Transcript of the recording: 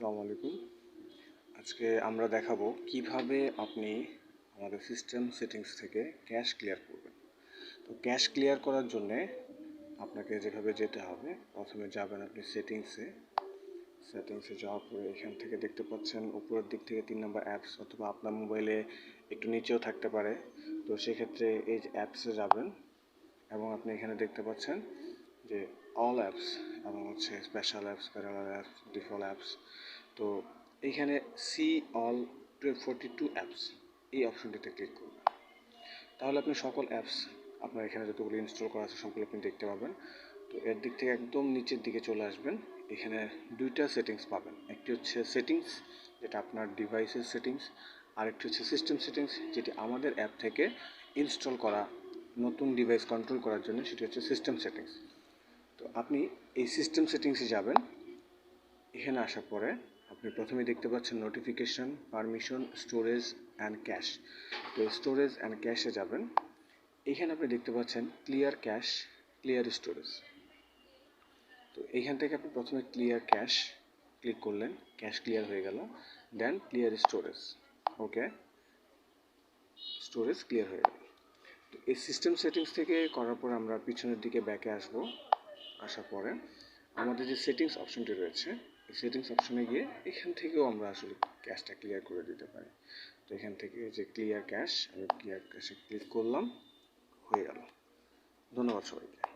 আসসালামু আলাইকুম। আজকে আমরা দেখাবো কীভাবে আপনি আমাদের সিস্টেম সেটিংস থেকে ক্যাশ ক্লিয়ার করবেন। তো ক্যাশ ক্লিয়ার করার জন্যে আপনাকে যেভাবে যেতে হবে, প্রথমে যাবেন আপনি সেটিংসে সেটিংসে যাওয়ার পরে এখান থেকে দেখতে পাচ্ছেন উপরের দিক থেকে তিন নম্বর অ্যাপস অথবা আপনার মোবাইলে একটু নিচেও থাকতে পারে। তো সেক্ষেত্রে এই অ্যাপসে যাবেন এবং আপনি এখানে দেখতে পাচ্ছেন অল অ্যাপস এবং হচ্ছে special apps parallel apps default apps তো এইখানে see all forty two apps এই অপশনটিতে ক্লিক করবেন। তাহলে আপনি সকল অ্যাপস আপনার এখানে যতগুলো ইনস্টল করা আছে সবগুলো আপনি দেখতে পাবেন। তো এর দিক থেকে একদম নিচের দিকে চলে আসবেন। এখানে দুইটা সেটিংস পাবেন। একটি হচ্ছে সেটিংস যেটা আপনার ডিভাইসের সেটিংস আরেকটি হচ্ছে সিস্টেম সেটিংস যেটি আমাদের অ্যাপ থেকে ইনস্টল করা নতুন ডিভাইস কন্ট্রোল করার জন্য, সেটি হচ্ছে সিস্টেম সেটিংস তো আপনি এই সিস্টেম সেটিংসে যাবেন। এখানে আসার পরে আপনি প্রথমে দেখতে পাচ্ছেন notification permission storage and cache তো স্টোরেজ অ্যান্ড ক্যাশে যাবেন। এখানে আপনি দেখতে পাচ্ছেন ক্লিয়ার ক্যাশ ক্লিয়ার স্টোরেজ তো এইখান থেকে আপনি প্রথমে ক্লিয়ার ক্যাশ ক্লিক করলেন ক্যাশ ক্লিয়ার হয়ে গেল। Then clear storage okay storage clear হয়ে গেল। তো এই সিস্টেম সেটিংস থেকে করার পর আমরা পিছনের দিকে ব্যাকে আসব। আসার পরে আমাদের যে সেটিংস অপশনটি রয়েছে, এই সেটিংস অপশনে গিয়ে এখান থেকেও আমরা আসলে ক্যাশটা ক্লিয়ার করে দিতে পারি। তো এখান থেকে যে ক্লিয়ার ক্যাশ আমি ক্লিয়ার ক্যাশে ক্লিক করলাম, হয়ে গেল। ধন্যবাদ সবাইকে।